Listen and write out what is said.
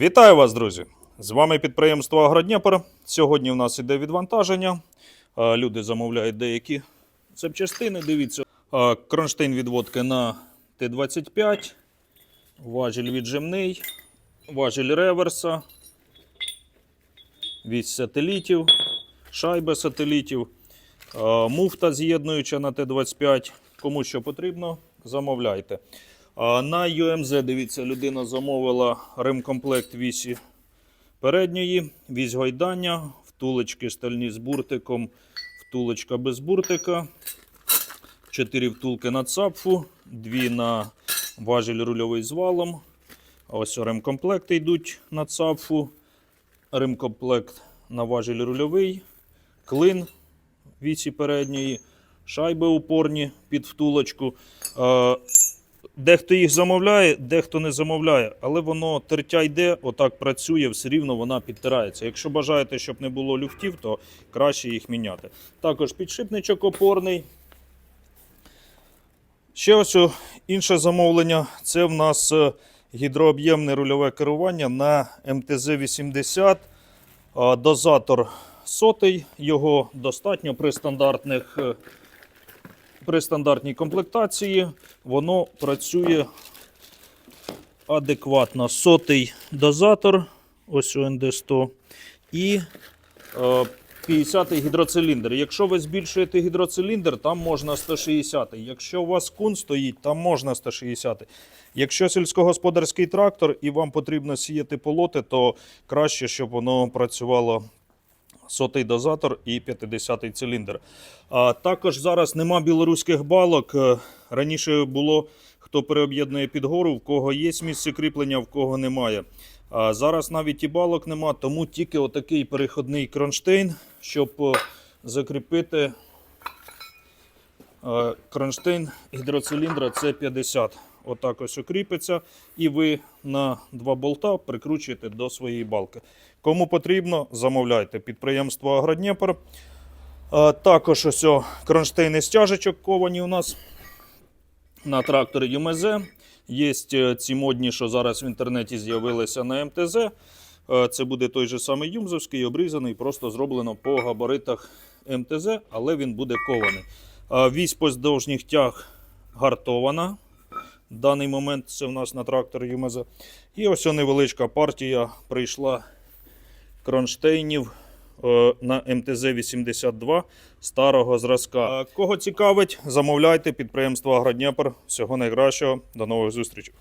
Вітаю вас, друзі! З вами підприємство Агродніпр. Сьогодні у нас іде відвантаження. Люди замовляють деякі запчастини. Дивіться, кронштейн відводки на Т-25, важіль віджимний, важіль реверса, вісь сателітів, шайби сателітів, муфта з'єднуюча на Т-25. Кому що потрібно, замовляйте. На UMZ, дивіться, людина замовила ремкомплект вісі передньої, вісь гойдання, втулочки стальні з буртиком, втулочка без буртика, 4 втулки на цапфу, 2 на важіль рульовий з валом. Ось ремкомплекти йдуть на цапфу, ремкомплект на важіль рульовий, клин вісі передньої, шайби упорні під втулочку. Дехто їх замовляє, дехто не замовляє, але воно тертя йде, отак працює, все рівно вона підтирається. Якщо бажаєте, щоб не було люфтів, то краще їх міняти. Також підшипничок опорний. Ще ось інше замовлення це в нас е, гідрооб'ємне рульове керування на МТЗ-80. Е, Дозатор сотий, його достатньо при стандартних е, при стандартній комплектації воно працює адекватно. Сотий дозатор, ось УНД 100, і е, 50-й гідроциліндр. Якщо ви збільшуєте гідроциліндр, там можна 160 Якщо у вас кун стоїть, там можна 160 Якщо сільськогосподарський трактор і вам потрібно сіяти полоти, то краще, щоб воно працювало сотий дозатор і 50-й циліндр. А також зараз нема білоруських балок. Е, Раніше було хто переоб'єднує під гору, в кого є місце кріплення, в кого немає. А зараз навіть і балок нема, тому тільки отакий переходний кронштейн, щоб е, закріпити е, кронштейн гідроциліндра С50. Отак ось окріпиться, і ви на два болта прикручуєте до своєї балки. Кому потрібно, замовляйте. Підприємство Агродніпр. Також ось кронштейни стяжечок ковані у нас на тракторі ЮМЗ. Є е, ці модні, що зараз в інтернеті з'явилися на МТЗ. Е, Це буде той же самий Юмзовський, обрізаний, просто зроблено по габаритах МТЗ, але він буде кований. Вісь поздовжніх тяг гартована. В даний момент це в нас на тракторі ЮМЗ. І ось невеличка партія прийшла кронштейнів е, на МТЗ-82 старого зразка. Е, Кого цікавить, замовляйте підприємство Агродніпр. Всього найкращого. До нових зустрічей.